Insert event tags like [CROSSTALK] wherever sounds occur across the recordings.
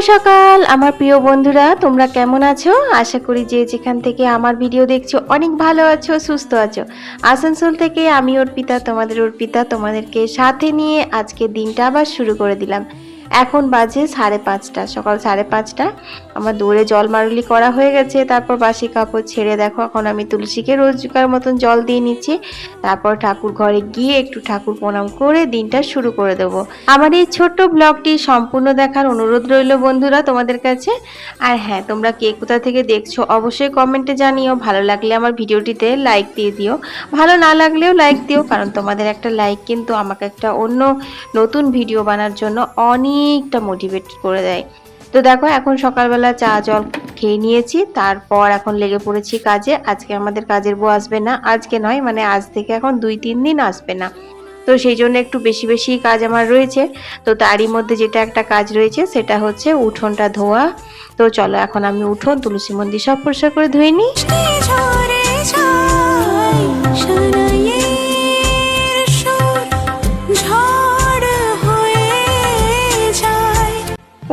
সকাল, আমার প্রিয় বন্ধুরা, তোমরা কেমন আছো? আশা করি যে যেখান থেকে আমার ভিডিও দেখছ, অনেক ভালো আছো, সুস্থ আছো। আসানসোল থেকে আমি অর্পিতা, তোমাদের অর্পিতা, তোমাদেরকে সাথে নিয়ে আজকে দিনটা আবার শুরু করে দিলাম। এখন বাজে সাড়ে পাঁচটা, সকাল সাড়ে পাঁচটা। আমার দৌড়ে জল মারুলি করা হয়ে গেছে, তারপর বাসি কাপড় ছেড়ে দেখো, এখন আমি তুলসীকে রোজকার মতন জল দিয়ে নিচ্ছি। তারপর ঠাকুর ঘরে গিয়ে একটু ঠাকুর প্রণাম করে দিনটা শুরু করে দেব। আমার এই ছোট্ট ব্লগটি সম্পূর্ণ দেখার অনুরোধ রইল বন্ধুরা তোমাদের কাছে। আর হ্যাঁ তোমরা কে কোথা থেকে দেখছ অবশ্যই কমেন্টে জানিও। ভালো লাগলে আমার ভিডিওটিতে লাইক দিয়ে দিও। ভালো না লাগলেও লাইক দিও, কারণ তোমাদের একটা লাইক কিন্তু আমাকে একটা অন্য নতুন ভিডিও বানার জন্য অনেকটা মোটিভেট করে দেয়। তো দেখো, এখন সকালবেলা চা, জল খেয়ে নিয়েছি, তারপর এখন লেগে পড়েছি কাজে। আজকে আমাদের কাজের বউ আসবে না। আজকে নয় মানে আজ থেকে এখন দুই, তিন দিন আসবে না। তো সেই জন্য একটু বেশি বেশি কাজ আমার রয়েছে। তো তারই মধ্যে যেটা একটা কাজ রয়েছে, সেটা হচ্ছে উঠোনটা ধোয়া। তো চলো, এখন আমি উঠোন, তুলসী মন্দির সব পরিষ্কার করে ধুয়ে নিই।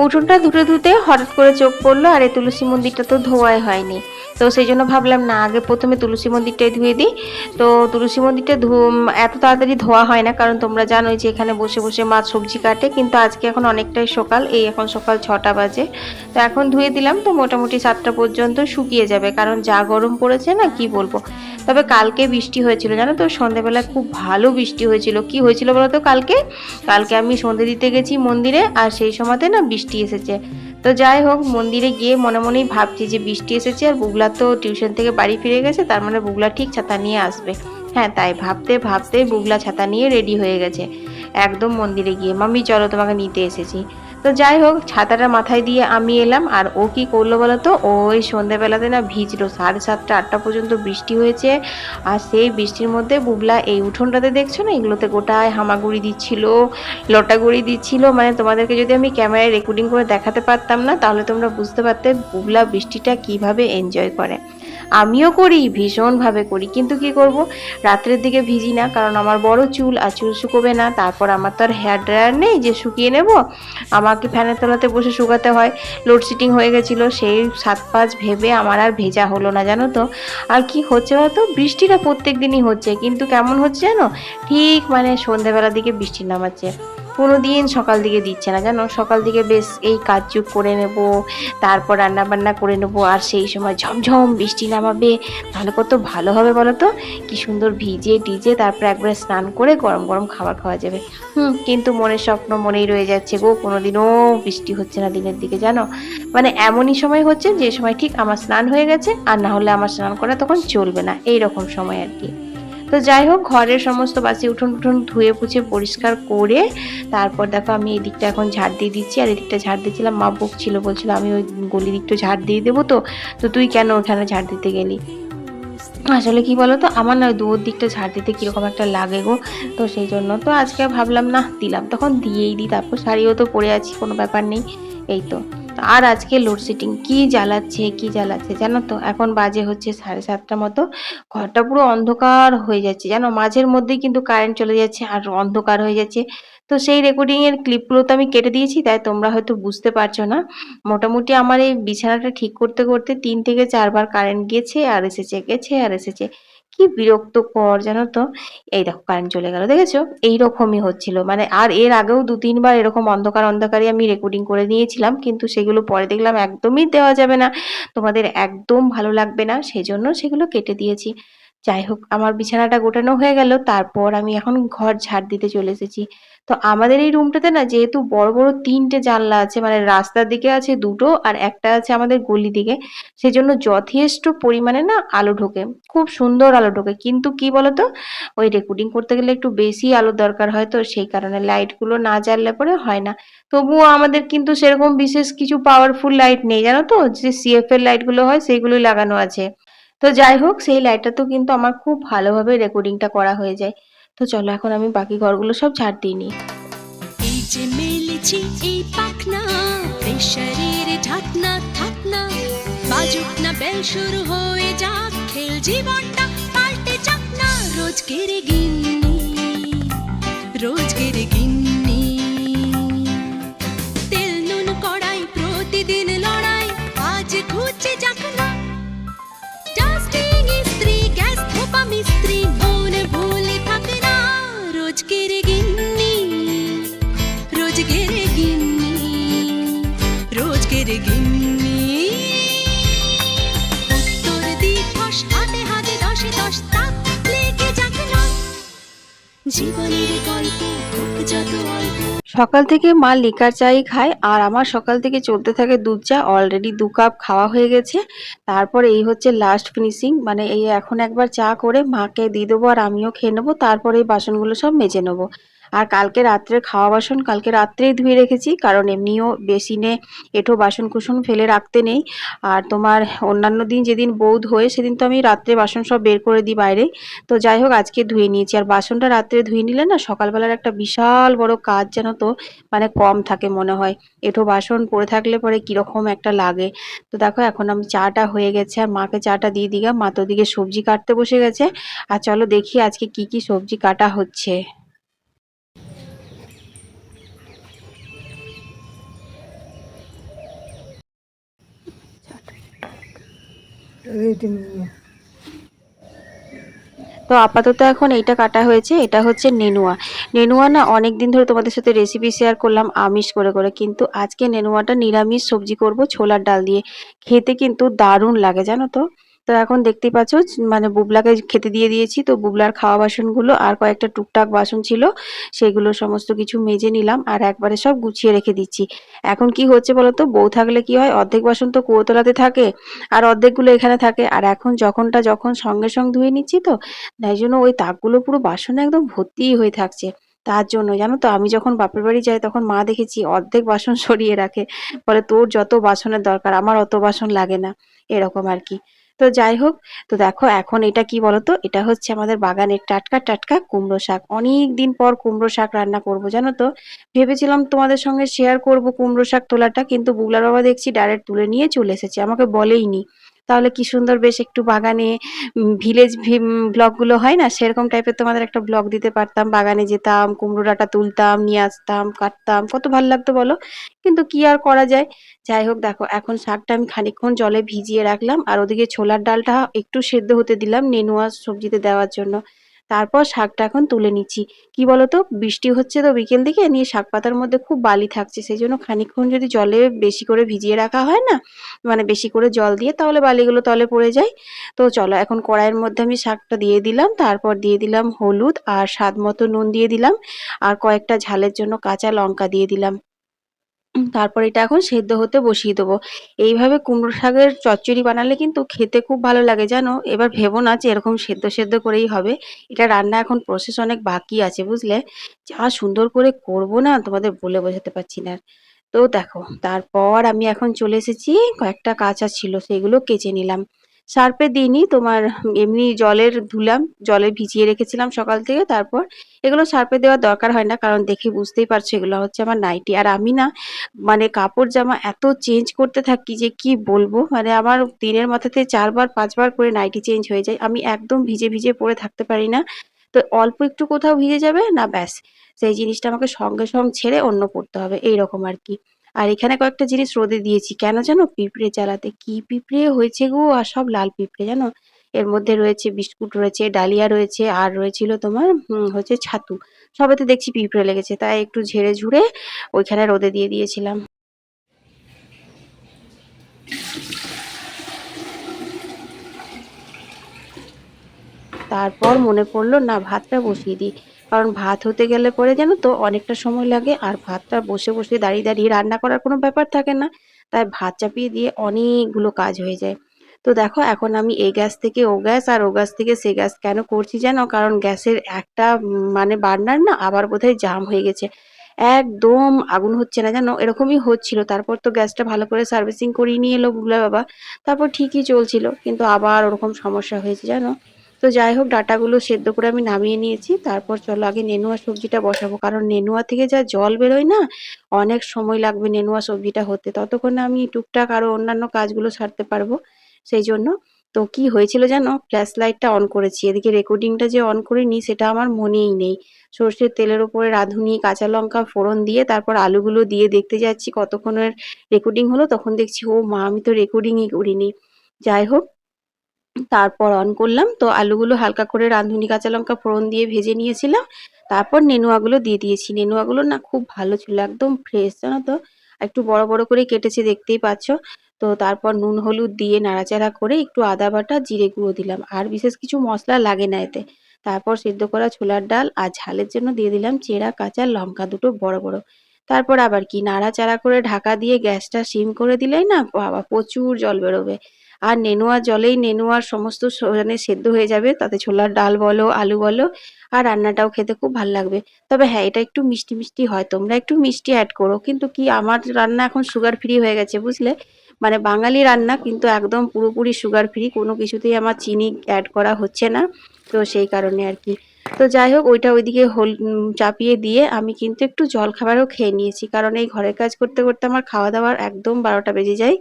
উঠোনটা ধুতে ধুতে হঠাৎ করে চোখ পড়ল আর এই তুলসী মন্দিরটা তো ধোয়াই হয়নি। তো সেই জন্য ভাবলাম, না, আগে প্রথমে তুলসী মন্দিরটাই ধুয়ে দিই। তো তুলসী মন্দিরটা এত তাড়াতাড়ি ধোয়া হয় না, কারণ তোমরা জানোই যে এখানে বসে বসে মাছ সবজি কাটে, কিন্তু আজকে এখন অনেকটাই সকাল, এই এখন সকাল ছটা বাজে। তো এখন ধুয়ে দিলাম, তো মোটামুটি সাতটা পর্যন্ত শুকিয়ে যাবে, কারণ যা গরম পড়েছে না, কি বলব। তবে কালকে বৃষ্টি হয়েছিল, জানো তো সন্ধেবেলায় খুব ভালো বৃষ্টি হয়েছিল। কি হয়েছিল বলো তো কালকে? কালকে আমি সন্ধে দিতে গেছি মন্দিরে, আর সেই সময়তে না বৃষ্টি এসেছে। তো যাই হোক, মন্দিরে গিয়ে মনে মনেই ভাবছি যে বৃষ্টি এসেছে আর বুগলা তো টিউশন থেকে বাড়ি ফিরে গেছে, তার মানে বুগলা ঠিক ছাতা নিয়ে আসবে। হ্যাঁ তাই ভাবতে ভাবতে বুগলা ছাতা নিয়ে রেডি হয়ে গেছে। একদম মন্দিরে গিয়ে, মাম্মি, চলো তোমাকে নিতে এসেছি। তো যাই হোক, ছাতাটা মাথায় দিয়ে আমি এলাম। আর ও কি করল বলো তো? ওই সন্ধ্যেবেলাতে না ভিজলো। সাড়ে সাতটা, আটটা পর্যন্ত বৃষ্টি হয়েছে। আর সেই বৃষ্টির মধ্যে বুবলা এই উঠোনটাতে দেখছ না? এগুলোতে গোটায় হামাগুড়ি দিচ্ছিল, লটাগুড়ি দিচ্ছিল। মানে তোমাদেরকে যদি আমি ক্যামেরায় রেকর্ডিং করে দেখাতে পারতাম না, তাহলে তোমরা বুঝতে পারতে বুবলা বৃষ্টিটা কীভাবে এনজয় করে। আমিও করি, ভীষণভাবে করি। কিন্তু কি করব? রাত্রের দিকে ভিজি না, কারণ আমার বড় চুল, আর চুল শুকোবে না। তারপর আমার তো আর হেয়ার ড্রায়ার নেই যে শুকিয়ে নেব। আমাকে ফ্যানের তলাতে বসে শুকাতে হয়। লোডশেডিং হয়ে গেছিল, সেই সাত পাঁচ ভেবে আমার আর ভেজা হলো না, জানো তো? আর কি হচ্ছে হয়তো বৃষ্টিটা প্রত্যেক দিনই হচ্ছে, কিন্তু কেমন হচ্ছে জানো? ঠিক মানে সন্ধ্যাবেলার দিকে বৃষ্টি নামাচ্ছে। কোনো দিন সকাল দিকে দিচ্ছে না। জানো, সকাল দিকে বেশ এই কাজ চুপ করে নেব, তারপর রান্না বান্না করে নেব, আর সেই সময় ঝমঝম বৃষ্টি নামাবে। তাহলে কত ভালো হবে বলো তো? কি সুন্দর ভিজে টিজে তারপর একবারে স্নান করে গরম গরম খাবার খাওয়া যাবে। হুম, কিন্তু মনের স্বপ্ন মনেই রয়ে যাচ্ছে গো কোনো দিনও বৃষ্টি হচ্ছে না দিনের দিকে, জানো? মানে এমনই সময় হচ্ছে যে সময় ঠিক আমার স্নান হয়ে গেছে, আর না হলে আমার স্নান করা তখন চলবে না এই রকম সময় আর কি। তো যাই হোক, ঘরের সমস্ত বাসি উঠোন উঠোন ধুয়ে পুছে পরিষ্কার করে তারপর দেখো আমি এই দিকটা এখন ঝাড় দিয়ে দিচ্ছি আর এদিকটা ঝাড় দিচ্ছিলাম মা বকছিল, বলছিল আমি ওই গলি দিকটা ঝাড় দিয়ে দেবো তো তো তুই কেন ওখানে ঝাড় দিতে গেলি? আসলে কি বলো তো আমার না দুয়োর দিকটা ঝাড় দিতে কীরকম একটা লাগে গো, তো সেই জন্য তো আজকে ভাবলাম না, দিলাম, তখন দিয়েই দিই, তারপর শাড়িও তো পরে আছি, কোনো ব্যাপার নেই, এই তো। আর আজকে লোডশেডিং কি জ্বালাচ্ছে কি জ্বালাচ্ছে জানো তো? এখন বাজে হচ্ছে সাড়ে সাতটা মতো। ঘরটা পুরো অন্ধকার হয়ে যাচ্ছে জানো? মাঝের মধ্যেই কিন্তু কারেন্ট চলে যাচ্ছে আর অন্ধকার হয়ে যাচ্ছে। তো সেই রেকর্ডিং এর ক্লিপগুলো তো আমি কেটে দিয়েছি, তাই তোমরা হয়তো বুঝতে পারছ না। মোটামুটি আমার এই বিছানাটা ঠিক করতে করতে তিন থেকে চারবার কারেন্ট গেছে, আর এসেছে, গেছে, আর এসেছে। কি বিরক্ত কর জানো তো? এই দেখো কারেন্ট চলে গেল, দেখেছ? এইরকমই হচ্ছিল। মানে আর এর আগেও দু, তিনবার এরকম অন্ধকার, অন্ধকারই আমি রেকর্ডিং করে নিয়েছিলাম, কিন্তু সেগুলো পরে দেখলাম একদমই দেওয়া যাবে না। তোমাদের একদম ভালো লাগবে না, সেজন্য সেগুলো কেটে দিয়েছি। যাই হোক, আমার বিছানাটা গোটানো হয়ে গেল, তারপর আমি এখন ঘর ঝাড় দিতে চলে এসেছি। তো আমাদের এই রুমটাতে না যেহেতু বড় বড় তিনটে জানলা আছে মানে রাস্তার দিকে আছে দুটো আর একটা আছে আমাদের গলি দিকে, সেজন্য যথেষ্ট পরিমাণে না আলো ঢোকে। খুব সুন্দর আলো ঢোকে। কিন্তু কি বলতো, ওই রেকর্ডিং করতে গেলে একটু বেশি আলো দরকার হয়, তো সেই কারণে লাইটগুলো না জ্বাললে পরে হয় না। তবুও আমাদের কিন্তু সেরকম বিশেষ কিছু পাওয়ারফুল লাইট নেই, জানো তো? যে সিএফ এর লাইটগুলো হয় সেইগুলোই লাগানো আছে। তো যাই হোক, সেই লাইটটা তো কিন্তু আমার খুব ভালোভাবে রেকর্ডিংটা করা হয়ে যায়। তো চলো এখন আমি বাকি ঘরগুলো সব ঝাড় দিয়ে নিই। এই যে মেলেছি পাখনা প্রেশারের ঢাকনা, থাকনা। বাজুক না, বেল শুরু হয়ে যাক, খেল জীবনটা পাল্টে যাক না। গিন্নি রোজকের গিন্নি। তেল নুন কড়াই সকাল থেকে মা লিকার চাই খায় আর আমার সকাল থেকে চলতে থাকে দুধ চা। অলরেডি দু কাপ খাওয়া হয়ে গেছে। তারপর এই হচ্ছে লাস্ট ফিনিশিং মানে এই এখন একবার চা করে মাকে দিয়ে দেবো আর আমিও খেয়ে নেব। তারপরে এই বাসনগুলো সব মেজে নেব। আর কালকে রাত্রে খাওয়া বাসন কালকে রাত্রেই ধুয়ে রেখেছি, কারণ এমনিও বেসিনে এঁঠো বাসন কুসন ফেলে রাখতে নেই। আর তোমার অন্যান্য দিন যেদিন বৌধ হয়ে, সেদিন তো আমি রাত্রে বাসন সব বের করে দিই বাইরে। তো যাই হোক, আজকে ধুয়ে নিয়েছি। আর বাসনটা রাত্রে ধুয়ে নিলে না, সকালবেলার একটা বিশাল বড় কাজ যেন তো মানে কম থাকে মনে হয়। এঁঠো বাসন পড়ে থাকলে পরে কীরকম একটা লাগে। তো দেখো, এখন আমি চাটা হয়ে গেছে, আর মাকে চাটা দিয়ে দিলাম। মা তো ওদিকে সবজি কাটতে বসে গেছে। আর চলো দেখি আজকে কি কি সবজি কাটা হচ্ছে। তো আপাতত এখন এইটা কাটা হয়েছে, এটা হচ্ছে নেনুয়া। নেনুয়া না অনেক দিন ধরে তোমাদের সাথে রেসিপি শেয়ার করলাম, আমিষ করে করে, কিন্তু আজকে নেনুয়াটা নিরামিষ সবজি করব ছোলার ডাল দিয়ে। খেতে কিন্তু দারুণ লাগে, জানো তো? তো এখন দেখতেই পাচ্ছ মানে বুবলাকে খেতে দিয়ে দিয়েছি। তো বুবলার খাওয়া বাসনগুলো আর কয়েকটা টুকটাক বাসন ছিল, সেগুলো সমস্ত কিছু মেজে নিলাম আর একবারে সব গুছিয়ে রেখে দিচ্ছি। এখন কি হচ্ছে বলতো? বউ থাকলে কি হয়? অর্ধেক বাসন তো কুয়োতলাতে থাকে আর অর্ধেকগুলো এখানে থাকে। আর এখন যখনটা যখন সঙ্গে সঙ্গে ধুয়ে নিচ্ছি তো, তাই জন্য ওই তাকগুলো পুরো বাসনে একদম ভর্তিই হয়ে থাকছে। তার জন্য জানো তো, আমি যখন বাপের বাড়ি যাই তখন মা দেখেছি অর্ধেক বাসন [LAUGHS] সরিয়ে রাখে। বলে তোর যত বাসনের দরকার, আমার অত বাসন লাগে না। এরকম আর কি। তো যাই হোক, তো দেখো এখন এটা কি বলতো? এটা হচ্ছে আমাদের বাগানের টাটকা টাটকা কুমড়ো শাক। অনেক দিন পর কুমড়ো শাক রান্না করব, জানো তো? ভেবেছিলাম তোমাদের সঙ্গে শেয়ার করব কুমড়ো শাক তোলাটা, কিন্তু বুগলার বাবা দেখছি ডাইরেক্ট তুলে নিয়ে চলে এসেছে। আমাকে বলেইনি। তাহলে কি সুন্দর বেশ একটু বাগানে ভিলেজ ব্লগগুলো হয় না? সেরকম টাইপের তোমাদের একটা ব্লগ দিতে পারতাম। বাগানে যেতাম কুমড়ো ডাঁটা তুলতাম, নিয়ে আসতাম, কাটতাম। কত ভালো লাগতো বলো? কিন্তু কি আর করা যায়? যাই হোক, দেখো, এখন শাকটা আমি খানিকক্ষণ জলে ভিজিয়ে রাখলাম। আর ওদিকে ছোলার ডালটা একটু সেদ্ধ হতে দিলাম নেনুয়া সবজিতে দেওয়ার জন্য। তারপর শাকটা এখন তুলে নিচ্ছি। কি বলতো? বৃষ্টি হচ্ছে তো বিকেল দিকে, নিয়ে শাক পাতার মধ্যে খুব বালি থাকছে। সেই জন্য খানিকক্ষণ যদি জলে বেশি করে ভিজিয়ে রাখা হয় না মানে বেশি করে জল দিয়ে, তাহলে বালিগুলো তলে পড়ে যায়। তো চলো, এখন কড়াইয়ের মধ্যে আমি শাকটা দিয়ে দিলাম। তারপর দিয়ে দিলাম হলুদ আর স্বাদ মতো নুন দিয়ে দিলাম। আর কয়েকটা ঝালের জন্য কাঁচা লঙ্কা দিয়ে দিলাম। তারপর এটা এখন সেদ্ধ হতে বসিয়ে দেবো। এইভাবে কুমড়ো শাকের চচ্চড়ি বানালে কিন্তু খেতে খুব ভালো লাগে, জানো? এবার ভেবো না যে এরকম সেদ্ধ সেদ্ধ করেই হবে। এটা রান্না এখন প্রসেস অনেক বাকি আছে, বুঝলে? যা সুন্দর করে করব না, তোমাদের বলে বোঝাতে পারছি না। তো দেখো, তারপর আমি এখন চলে এসেছি, কয়েকটা কাঁচা ছিল, সেগুলো কেচে নিলাম। সার্ফে দিইনি, তোমার এমনি জলের ধুলাম, জলে ভিজিয়ে রেখেছিলাম সকাল থেকে, তারপর এগুলো সার্পে দেওয়ার দরকার হয় না, কারণ দেখে বুঝতেই পারছ এগুলো হচ্ছে আমার নাইটি। আর আমি না মানে কাপড় জামা এত চেঞ্জ করতে থাকি যে কি বলব মানে আমার দিনের মাথাতে চারবার, পাঁচবার করে নাইটি চেঞ্জ হয়ে যায়, আমি একদম ভিজে ভিজে পরে থাকতে পারি না। তো অল্প একটু কোথাও ভিজে যাবে না, ব্যাস, সেই জিনিসটা আমাকে সঙ্গে সঙ্গে ছেড়ে অন্য পড়তে হবে, এইরকম আর কি। আর এখানে কয়েকটা জিনিস রোদে দিয়েছি। কেন জানো? পিঁপড়ে জ্বালাতে কি পিঁপড়ে হয়েছে গো? আর সব লাল পিঁপড়ে, জানো? এর মধ্যে রয়েছে বিস্কুট, রয়েছে ডালিয়া, রয়েছে আর রয়েছিল তোমার হচ্ছে ছাতু। সবেতে দেখছি পিঁপড়ে লেগেছে, তাই একটু ঝেড়ে ঝুড়ে ওইখানে রোদে দিয়ে দিয়েছিলাম। তারপর মনে পড়ল, না, ভাতটা বসিয়ে দিই। কারণ ভাত হতে গেলে পরে জানো তো অনেকটা সময় লাগে আর ভাতটা বসে বসে দাঁড়িয়ে দাঁড়িয়ে রান্না করার কোনো ব্যাপার থাকে না। তাই ভাত চাপিয়ে দিয়ে অনেকগুলো কাজ হয়ে যায়। তো দেখো এখন আমি এই গ্যাস থেকে ও গ্যাস আর ও গ্যাস থেকে সে গ্যাস কেন করছি জানো? কারণ গ্যাসের একটা মানে বার্নার না আবার বোধহয় জাম হয়ে গেছে। একদম আগুন হচ্ছে না জানো? এরকমই হচ্ছিল। তারপর তো গ্যাসটা ভালো করে সার্ভিসিং করিয়ে নিয়ে এলো বুবলা বাবা। তারপর ঠিকই চলছিল। কিন্তু আবার ওরকম সমস্যা হয়েছে জানো? তো যাই হোক, ডাটাগুলো সেদ্ধ করে আমি নামিয়ে নিয়েছি। তারপর চলো আগে নেনুয়া সবজিটা বসাবো। কারণ নেনুয়া থেকে যা জল বেরোয় না, অনেক সময় লাগবে নেনুয়া সবজিটা হতে। ততক্ষণে আমি টুকটাক আরও অন্যান্য কাজগুলো সারতে পারব। সেই জন্য তো কি হয়েছিল জানো? ফ্ল্যাশ লাইটটা অন করেছি। এদিকে রেকর্ডিংটা যে অন করিনি, সেটা আমার মনেই নেই। সর্ষের তেলের উপরে রাঁধুনি, কাঁচা লঙ্কা ফোড়ন দিয়ে তারপর আলুগুলো দিয়ে দেখতে যাচ্ছি কতক্ষণের রেকর্ডিং হলো। তখন দেখছি, ও মা, আমি তো রেকর্ডিংই করিনি। যাই হোক তারপর অন করলাম। তো আলুগুলো হালকা করে রাঁধুনি, কাঁচা লঙ্কা ফোড়ন দিয়ে ভেজে নিয়েছিলাম। তারপর নেনুয়াগুলো দিয়ে দিয়েছি। নেনুয়াগুলো না খুব ভালো ছিল, একদম ফ্রেশ জানো তো? একটু বড় বড় করে কেটেছে, দেখতেই পাচ্ছ। তো তারপর নুন, হলুদ দিয়ে নাড়াচাড়া করে একটু আদা বাটা, জিরে গুঁড়ো দিলাম। আর বিশেষ কিছু মশলা লাগে না এতে। তারপর সেদ্ধ করা ছোলার ডাল আর ঝালের জন্য দিয়ে দিলাম চেরা, কাঁচা লঙ্কা দুটো বড় বড়। তারপর আবার কি, নাড়াচাড়া করে ঢাকা দিয়ে গ্যাসটা সিম করে দিলেই না, বাবা প্রচুর জল বেরোবে। আর নেনুয়া জলেই নেনুয়ার সমস্ত মানে সেদ্ধ হয়ে যাবে। তাতে ছোলার ডাল বলো, আলু বলো, আর রান্নাটাও খেতে খুব ভালো লাগবে। তবে হ্যাঁ এটা একটু মিষ্টি মিষ্টি হয়। তোমরা একটু মিষ্টি অ্যাড করো। কিন্তু কি আমার রান্না এখন সুগার ফ্রি হয়ে গেছে, বুঝলে? মানে বাঙালি রান্না কিন্তু একদম পুরোপুরি সুগার ফ্রি কোনো কিছুতেই আমার চিনি অ্যাড করা হচ্ছে না। তো সেই কারণে আর কি। তো যাই হোক, ওইটা ওইদিকে হোল চাপিয়ে দিয়ে আমি কিন্তু একটু জল খাবারও খেয়ে নিয়েছি। কারণ এই ঘরের কাজ করতে করতে আমার খাওয়া দাওয়ার একদম বারোটা বেজে যায়।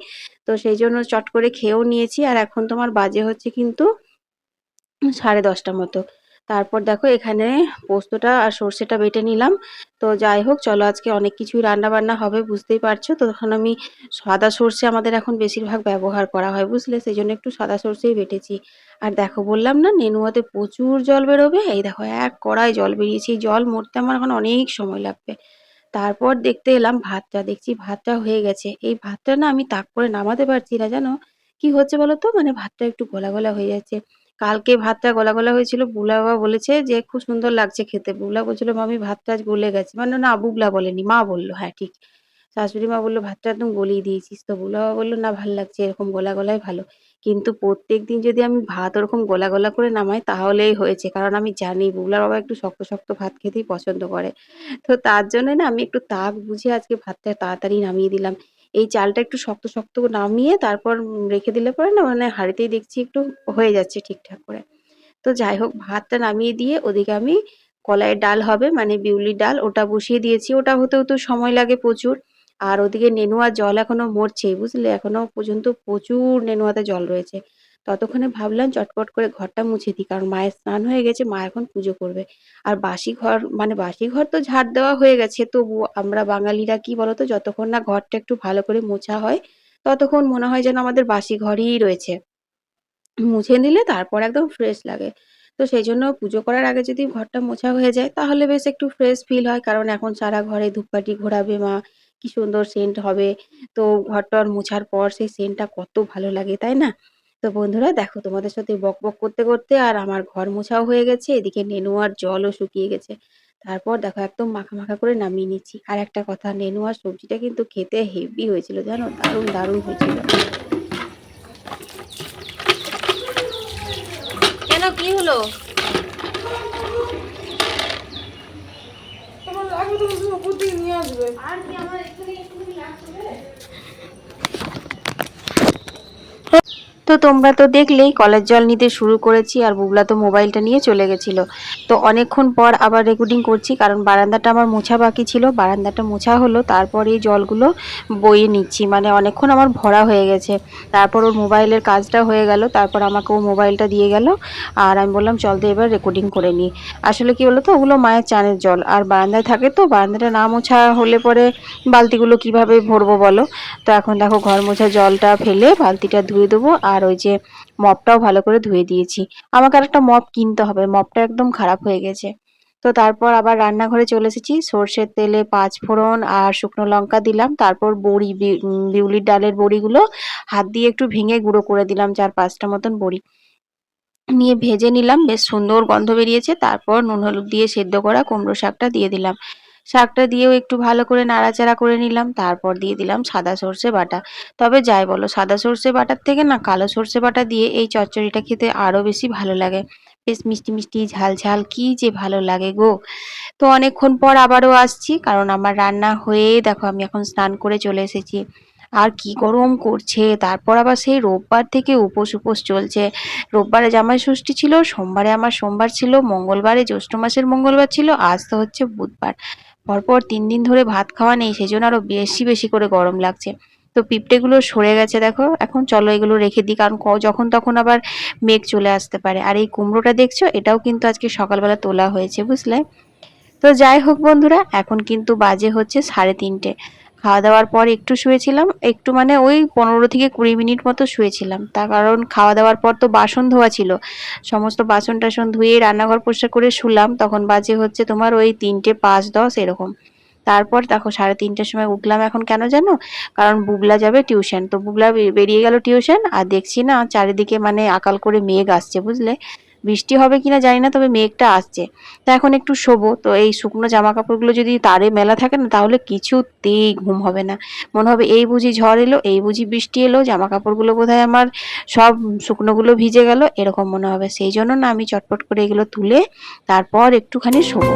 তো সেই জন্য চট করে খেয়েও নিয়েছি। আর এখন তোমার বাজে হচ্ছে কিন্তু সাড়ে দশটা মতো। তারপর দেখো এখানে পোস্তটা আর সর্ষেটা বেটে নিলাম। তো যাই হোক, চলো আজকে অনেক কিছুই রান্না বান্না হবে, বুঝতেই পারছ? তো তখন আমি সাদা সর্ষে আমাদের এখন বেশিরভাগ ব্যবহার করা হয়, বুঝলে? সেই জন্য একটু সাদা সর্ষেই বেটেছি। আর দেখো, বললাম না, নেনুয়াতে প্রচুর জল বেরোবে? এই দেখো, এক কড়াই জল বেরিয়েছে। জল মরতে আমার এখন অনেক সময় লাগবে। তারপর দেখতে এলাম ভাতটা, দেখছি ভাতটা হয়ে গেছে। এই ভাতটা না আমি তাক করে নামাতে পারছি না, জানো? কি হচ্ছে বলো তো? মানে ভাতটা একটু গলা গলা হয়ে যাচ্ছে। কালকে ভাতটা গলা গলা হয়েছিল। বুবলা বাবা বলেছে যে, খুব সুন্দর লাগছে খেতে। বুবলা বলছিল, মামি, ভাতটা আজ গলে গেছে। মানে না বুবলা বলেনি, মা বলল হ্যাঁ ঠিক। শাশুড়ি মা বলল, ভাতটা একদম গলিয়ে দিয়েছিস তো। বুবলা বাবা বলল, না, ভালো লাগছে, এরকম গলা গলায় ভালো। কিন্তু প্রত্যেক দিন যদি আমি ভাত ওরকম গলা গলা করে নামাই, তাহলেই হয়েছে, কারণ আমি জানি বুবলার বাবা একটু শক্ত শক্ত ভাত খেতেই পছন্দ করে। তো তার জন্য না, আমি একটু তাক বুঝে আজকে ভাতটা তাড়াতাড়ি নামিয়ে দিলাম। এই চালটা একটু শক্ত শক্ত নামিয়ে তারপর রেখে দিলে পরে না মানে হাঁড়িতেই দেখছি একটু হয়ে যাচ্ছে ঠিকঠাক করে। তো যাই হোক, ভাতটা নামিয়ে দিয়ে ওদিকে আমি কলাইয়ের ডাল হবে মানে বিউলির ডাল, ওটা বসিয়ে দিয়েছি। ওটা হতেও তো সময় লাগে প্রচুর। আর ওদিকে নেনুয়া জল এখনও মরছে বুঝলে? এখনও পর্যন্ত প্রচুর নেনুয়াতে জল রয়েছে। ততক্ষণে ভাবলাম চটপট করে ঘরটা মুছে দিই, কারণ মায়ের স্নান হয়ে গেছে, মা এখন পুজো করবে। আর বাসি ঘর মানে বাসি ঘর তো ঝাড় দেওয়া হয়ে গেছে, তবুও আমরা বাঙালিরা কি বলতো, যতক্ষণ না ঘরটা একটু ভালো করে মোছা হয়, ততক্ষণ মনে হয় যেন আমাদের বাসি ঘরই রয়েছে। মুছে নিলে তারপর একদম ফ্রেশ লাগে। তো সেই জন্য পুজো করার আগে যদি ঘরটা মোছা হয়ে যায়, তাহলে বেশ একটু ফ্রেশ ফিল হয়, কারণ এখন সারা ঘরে ধূপকাঠি ঘোরাবে মা, কি সুন্দর সেন্ট হবে। তো ঘরটর মোছার পর সেই সেন্টটা কত ভালো লাগে, তাই না? তো বন্ধুরা দেখো তোমাদের সাথে বক বক করতে করতে আর আমার ঘর মোছাও হয়ে গেছে এদিকে নেনুয়ার জলও শুকিয়ে গেছে। তারপর দেখো একদম মাখা মাখা করে নামিয়ে নিচ্ছি। আর একটা কথা নেনুয়ার সবজিটা কিন্তু খেতে হেভি হয়েছিল জানো? দারুণ দারুণ হয়েছিল। কেন কি হলো? আর কি আমার এখানে একটুখানি লাগবে তো তোমরা তো দেখলেই কলের জল নিতে শুরু করেছি আর বুবলা তো মোবাইলটা নিয়ে চলে গেছিল। তো অনেকক্ষণ পর আবার রেকর্ডিং করছি, কারণ বারান্দাটা আমার মোছা বাকি ছিল। বারান্দাটা মোছা হলো, তারপর এই জলগুলো বইয়ে নিচ্ছি। মানে অনেকক্ষণ আমার ভরা হয়ে গেছে। তারপর ওর মোবাইলের কাজটা হয়ে গেল, তারপর আমাকে ও মোবাইলটা দিয়ে গেল। আর আমি বললাম, চল তো এবার রেকর্ডিং করে নিই আসলে কি বলো তো ওগুলো মায়ের চানের জল। আর বারান্দায় থাকে তো, বারান্দাটা না মোছা হলে পরে বালতিগুলো কীভাবে ভরবো বলো? তো এখন দেখো ঘর মোছা জলটা ফেলে বালতিটা ধুয়ে দেবো আর ওই যে মপটাও ভালো করে ধুয়ে দিয়েছি। আমাকে আর একটা মপ কিনতে হবে, মপটা একদম খারাপ হয়ে গেছে। তো তারপর আবার রান্নাঘরে চলে এসেছি, সর্ষের তেলে পাঁচ ফোড়ন আর শুকনো লঙ্কা দিলাম, তারপর বড়ি বিউলির ডালের বড়িগুলো হাত দিয়ে একটু ভেঙে গুঁড়ো করে দিলাম চার পাঁচটা মতন বড়ি। নিয়ে ভেজে নিলাম, বেশ সুন্দর গন্ধ বেরিয়েছে, তারপর নুন হলুদ দিয়ে সেদ্ধ করা কুমড়ো শাকটা দিয়ে দিলাম। শাকটা দিয়েও একটু ভালো করে নাড়াচাড়া করে নিলাম, তারপর দিয়ে দিলাম সাদা সর্ষে বাটা। তবে যাই বলো, সাদা সর্ষে বাটার থেকে না কালো সর্ষে বাটা দিয়ে এই চচ্চড়িটা খেতে আরও বেশি ভালো লাগে। বেশ মিষ্টি মিষ্টি, ঝাল ঝাল, কি যে ভালো লাগে গো। তো অনেকক্ষণ পর আবারও আসছি, কারণ আমার রান্না হয়ে, দেখো আমি এখন স্নান করে চলে এসেছি। আর কি গরম করছে, তারপর আবার সেই রোববার থেকে উপোস উপোস চলছে। রোববারে জামাই ষষ্ঠী ছিল, সোমবারে আমার সোমবার ছিল, মঙ্গলবারে জ্যৈষ্ঠ মাসের মঙ্গলবার ছিল, আজ তো হচ্ছে বুধবার। পরপর তিন দিন ধরে ভাত খাওয়া নেই, সেজন্য আরও বেশি বেশি করে গরম লাগছে। তো পিঁপড়েগুলো সরে গেছে দেখো, এখন চলো এগুলো রেখে দিই, কারণ যখন তখন আবার মেঘ চলে আসতে পারে। আর এই কুমড়োটা দেখছ, এটাও কিন্তু আজকে সকালবেলা তোলা হয়েছে, বুঝলে? তো যাই হোক বন্ধুরা, এখন কিন্তু বাজে হচ্ছে সাড়ে তিনটে। খাওয়া দাওয়ার পর একটু শুয়েছিলাম, একটু মানে ওই পনেরো থেকে কুড়ি মিনিট মতো শুয়েছিলাম। তার কারণ খাওয়া দাওয়ার পর তো বাসন ধোয়া ছিল। সমস্ত বাসন টাসন ধুয়ে রান্নাঘর পরিষ্কার করে শুলাম, তখন বাজে হচ্ছে তোমার ওই তিনটে পাঁচ দশ এরকম। তারপর দেখো সাড়ে তিনটের সময় উঠলাম এখন কেন জানো? কারণ বুবলা যাবে টিউশন। তো বুবলা বে- বেরিয়ে গেল টিউশন, আর দেখছি না চারিদিকে মানে আকাল করে মেঘ আসছে, বুঝলে? বৃষ্টি হবে কিনা জানি না, তবে মেঘটা আসছে। তা এখন একটু শোবো। তো এই শুকনো জামা কাপড়গুলো যদি তারে মেলা থাকে না, তাহলে কিছুতেই ঘুম হবে না। মনে হবে, এই বুঝি ঝড় এলো, এই বুঝি বৃষ্টি এলো জামা কাপড়গুলো বোধহয় আমার সব শুকনোগুলো ভিজে গেল, এরকম মনে হবে। সেই জন্য না আমি চটপট করে এগুলো তুলে তারপর একটুখানি শোবো।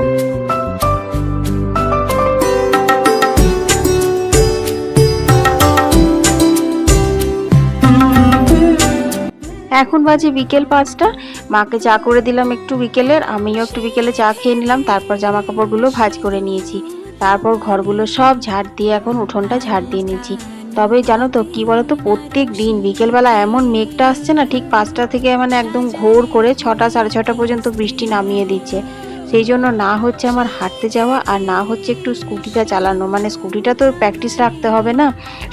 এখন বাজে বিকেল পাঁচটা। মাকে চা করে দিলাম একটু বিকেলের আমিও একটু বিকেলে চা খেয়ে নিলাম, তারপর জামা কাপড়গুলো ভাজ করে নিয়েছি। তারপর ঘরগুলো সব ঝাড় দিয়ে, এখন উঠোনটা ঝাড় দিয়ে নিয়েছি। তবে জানো তো, কি বলতো, প্রত্যেক দিন বিকেলবেলা এমন মেঘটা আসছে না, ঠিক পাঁচটা থেকে মানে একদম ঘোর করে ছটা, সাড়ে ছটা পর্যন্ত বৃষ্টি নামিয়ে দিচ্ছে। সেই জন্য না হচ্ছে আমার হাঁটতে যাওয়া আর না হচ্ছে একটু স্কুটিটা চালানো। মানে স্কুটিটা তো প্র্যাকটিস রাখতে হবে না।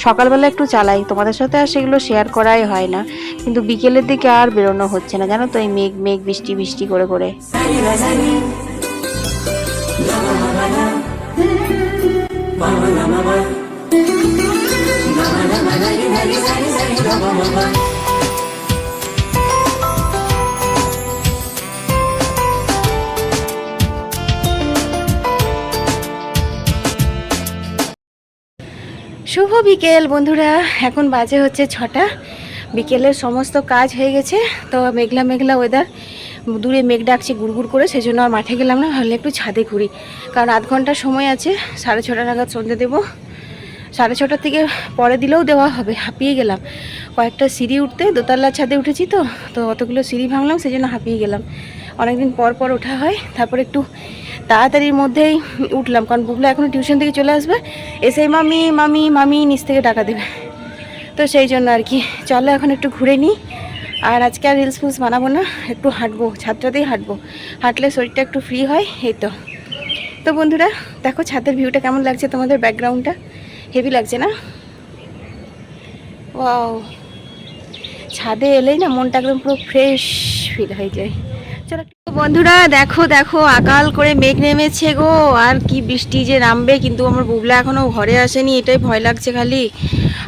সকালবেলা একটু চালাই। তোমাদের সাথে আর সেগুলো শেয়ার করাই হয় না। কিন্তু বিকেলের দিকে আর বেরোনো হচ্ছে না। জানো তো এই মেঘ মেঘ, বৃষ্টি বৃষ্টি করে করে। শুভ বিকেল, বন্ধুরা। এখন বাজে হচ্ছে ছটা। বিকেলের সমস্ত কাজ হয়ে গেছে, তো মেঘলা মেঘলা ওয়েদার দূরে মেঘ ডাকছে, গুড়গুড় করে সেই জন্য আর মাঠে গেলাম না ভাবলে একটু ছাদে ঘুরি। কারণ আধ ঘণ্টা সময় আছে, সাড়ে ছটা নাগাদ সন্ধে দেবো। সাড়ে ছটার থেকে পরে দিলেও দেওয়া হবে, হাঁপিয়ে গেলাম। কয়েকটা সিঁড়ি উঠতে দোতলার ছাদে উঠেছি তো তো অতগুলো সিঁড়ি ভাঙলাম সেই জন্য হাঁপিয়ে গেলাম। অনেকদিন পর পর ওঠা হয়, তারপর একটু তাড়াতাড়ির মধ্যেই উঠলাম, কারণ বুবলা এখনও টিউশন থেকে চলে আসবে। এসে মামি মামি মামি নিচ থেকে টাকা দেবে। তো সেই জন্য আর কি। চলো এখন একটু ঘুরে নিই। আর আজকে আর রিলস ফিলস বানাবো না, একটু হাঁটবো, ছাদটাতেই হাঁটবো। হাঁটলে শরীরটা একটু ফ্রি হয়, এই তো। তো বন্ধুরা, দেখো ছাদের ভিউটা কেমন লাগছে তোমাদের ব্যাকগ্রাউন্ডটা হেভি লাগছে না? ওয়াও ছাদে এলেই না মনটা একদম পুরো ফ্রেশ ফিল হয়ে যায়। চলো বন্ধুরা, দেখো দেখো, আকাল করে মেঘ নেমেছে গো। আর কি বৃষ্টি যে নামবে, কিন্তু আমার বুবলা এখনও ঘরে আসেনি, এটাই ভয় লাগছে খালি।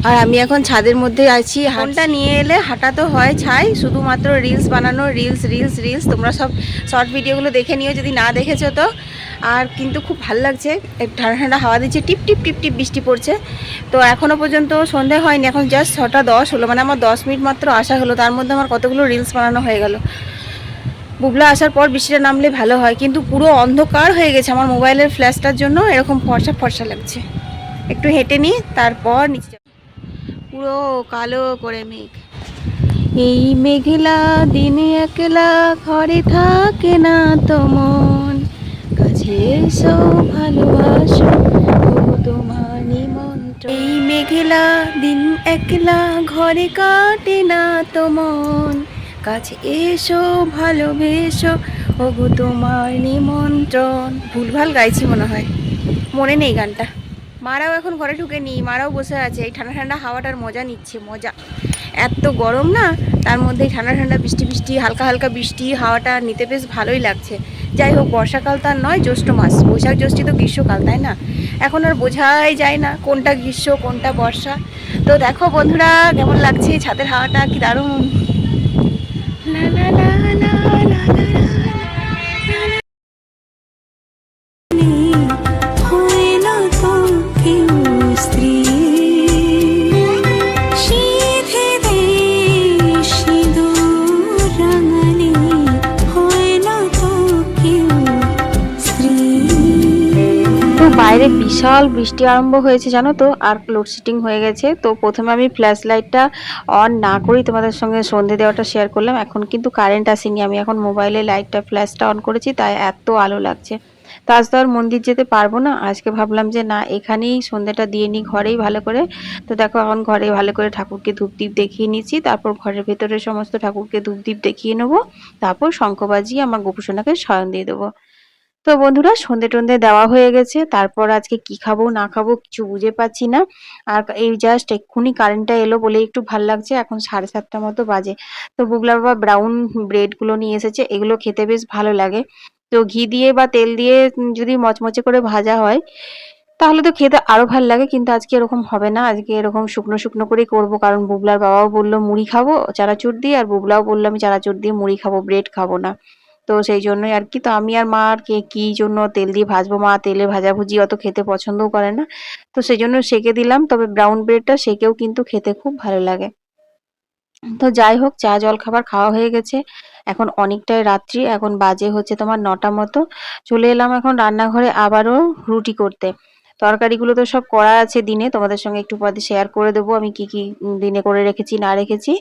আর আমি এখন ছাদের মধ্যে আছি। ফোনটা নিয়ে এলে হাঁটা তো হয়, ছাই। শুধুমাত্র রিলস বানানো রিলস রিলস রিলস তোমরা সব শর্ট ভিডিওগুলো দেখে নিও, যদি না দেখেছ তো। আর কিন্তু খুব ভালো লাগছে। ঠান্ডা ঠান্ডা হাওয়া দিচ্ছে, টিপ টিপ টিপ টিপ বৃষ্টি পড়ছে। তো এখনও পর্যন্ত সন্ধে হয়নি, এখন জাস্ট ছটা দশ হলো। মানে আমার দশ মিনিট মাত্র আসা হলো। তার মধ্যে আমার কতগুলো রিলস বানানো হয়ে গেল। বুবলা আসার পর বৃষ্টিটা নামলে ভালো হয়, কিন্তু পুরো অন্ধকার হয়ে গেছে আমার মোবাইলের ফ্ল্যাশটার জন্য, এরকম ফর্সা ফর্সা লাগছে। একটু হেঁটে নিই তারপর নিচে। পুরো কালো করে মেঘ। এই মেঘলা দিনে একলা ঘরে থাকে না তো মন। কাছে ভালোবাসো এই মেঘলা দিন একলা ঘরে কাটে না তো মন। কাছে এসো, ভালোবেসো। ওগো তোমার নিমন্ত্রণ। ভুলভাল গাইছি মনে হয়। মনে নেই গানটা। মারাও এখন ঘরে ঢুকে নি মারাও বসে আছে। এই ঠান্ডা ঠান্ডা হাওয়াটার মজা নিচ্ছে, মজা। এত গরম না, তার মধ্যে ঠান্ডা ঠান্ডা বৃষ্টি বৃষ্টি, হালকা হালকা বৃষ্টি, হাওয়াটা নিতে বেশ ভালোই লাগছে। যাই হোক, বর্ষাকাল তার নয়, জ্যৈষ্ঠ মাস। বৈশাখ জ্যৈষ্ঠী তো গ্রীষ্মকাল, তাই না? এখন আর বোঝাই যায় না কোনটা গ্রীষ্ম, কোনটা বর্ষা। তো দেখো বন্ধুরা, কেমন লাগছে? ছাদের হাওয়াটা কি দারুণ? لا لا لا বিশাল বৃষ্টি আরম্ভ হয়েছে, জানো তো? আর লোডশেডিং হয়ে গেছে। তো প্রথমে আমি ফ্ল্যাশ লাইটটা অন না করেই তোমাদের সঙ্গে সন্ধে দেওয়াটা শেয়ার করলাম। এখন কিন্তু কারেন্ট আসেনি। আমি এখন মোবাইলে লাইটটা ফ্ল্যাশটা অন করেছি, তাই এত আলো লাগছে। তো আজ তো আর মন্দির যেতে পারব না। আজকে ভাবলাম যে না, এখানেই সন্ধেটা দিয়ে নিই ঘরেই ভালো করে। তো দেখো, এখন ঘরে ভালো করে ঠাকুরকে ধূপদীপ দেখিয়ে নিচ্ছি। তারপর ঘরের ভেতরে সমস্ত ঠাকুরকে ধূপদীপ দেখিয়ে নেব। তারপর শঙ্খ বাজিয়ে আমার গোপুসোনাকে শয়ন দিয়ে দেবো। তো বন্ধুরা সন্ধে টন্ধে দেওয়া হয়ে গেছে। তারপর আজকে কি খাব, না খাব কিছু বুঝে পাচ্ছি না। আর এই জাস্ট এক্ষুনি কারেন্টটা এলো বলে একটু ভালো লাগছে। এখন সাড়ে সাতটা মতো বাজে। তো বুগলা বাবা ব্রাউন ব্রেডগুলো নিয়ে এসেছে। এগুলো খেতে বেশ ভালো লাগে। তো ঘি দিয়ে বা তেল দিয়ে যদি মচমচে করে ভাজা হয়, তাহলে তো খেতে আরও ভালো লাগে। কিন্তু আজকে এরকম হবে না। আজকে এরকম শুকনো শুকনো করেই করব। কারণ বুবলার বাবাও বলল মুড়ি খাব চানাচুর দিয়ে, আর বুবলাও বলল আমি চানাচুর দিয়ে মুড়ি খাব ব্রেড খাব না। তো সেই জন্যই আর কি। তো আমি আর মা আর কে কি জন্য তেল দিয়ে ভাজবো? মা তেলে ভাজাভুজি অত খেতে পছন্দও করে না। তো সেই জন্য সেকে দিলাম। তবে ব্রাউন ব্রেডটা সেকেও কিন্তু খেতে খুব ভালো লাগে। তো যাই হোক, চা জল খাবার খাওয়া হয়ে গেছে। এখন অনেকটাই রাত্রি। এখন বাজে হচ্ছে তোমার নটা মতো। চলে এলাম এখন রান্নাঘরে আবারও রুটি করতে। তরকারিগুলো তো সব করা আছে দিনে, তোমাদের সঙ্গে একটু পরে শেয়ার করে দেবো, আমি কি কি দিনে করে রেখেছি, না রেখেছি।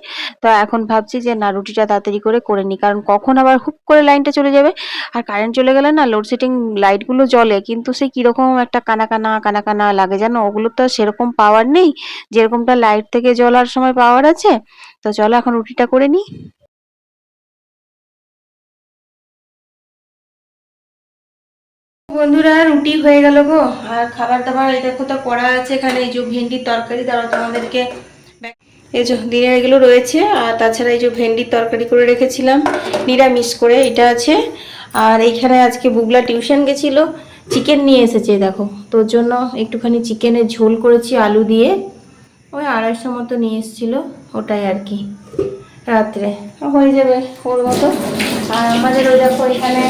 তো এখন ভাবছি যে না, রুটিটা তাড়াতাড়ি করে করে নিই, কারণ কখন আবার হুপ করে লাইনটা চলে যাবে, আর কারেন্ট চলে গেলে না লোডশেডিং লাইটগুলো জ্বলে, কিন্তু সে কীরকম একটা কানা কানা কানা কানা লাগে জানো? ওগুলো তো সেরকম পাওয়ার নেই, যেরকমটা লাইট থেকে জ্বলার সময় পাওয়ার আছে। তো চলো এখন রুটিটা করে নিই। বন্ধুরা, রুটি হয়ে গেল গো। আর খাবার দাবার এই দেখো তো করা আছে এখানে, এই যে ভেন্ডির তরকারি দাঁড়াও তোমাদেরকে এই যে দিনের এগুলো রয়েছে, আর তাছাড়া এই যে ভেন্ডির তরকারি করে রেখেছিলাম, নিরামিষ করে, এটা আছে। আর এইখানে আজকে বুগলা টিউশন গেছিল, চিকেন নিয়ে এসেছে দেখো। তোর জন্য একটুখানি চিকেনের ঝোল করেছি, আলু দিয়ে। ওই আড়াইশো মতো নিয়ে এসেছিল, ওটাই আর কি। রাত্রে, হয়ে যাবে ওর মতো। আর আমাদের ওই দেখো এখানে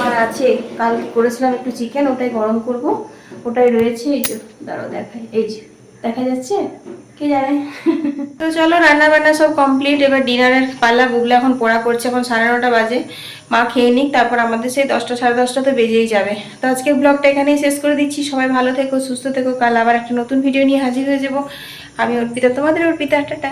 তোমার আছে। কাল করেছিলাম একটু চিকেন ওটাই গরম করব। ওটাই রয়েছে, এই যে, দাঁড়াও দেখাই। এই যে, দেখা যাচ্ছে? কে জানে? [LAUGHS] তো চলো রান্না বান্না সব কমপ্লিট এবার ডিনারের পাল্লা বুগলা এখন পড়া করছে। এখন সাড়ে নটা বাজে। মা খেয়ে নিক, তারপর আমাদের সেই দশটা, সাড়ে দশটা তো বেজেই যাবে। তো আজকের ব্লগটা এখানেই শেষ করে দিচ্ছি। সবাই ভালো থেকো, সুস্থ থেকো। কাল আবার একটা নতুন ভিডিও নিয়ে হাজির হয়ে যাব। আমি অর্পিতা, তোমাদের অর্পিতা। টাটা।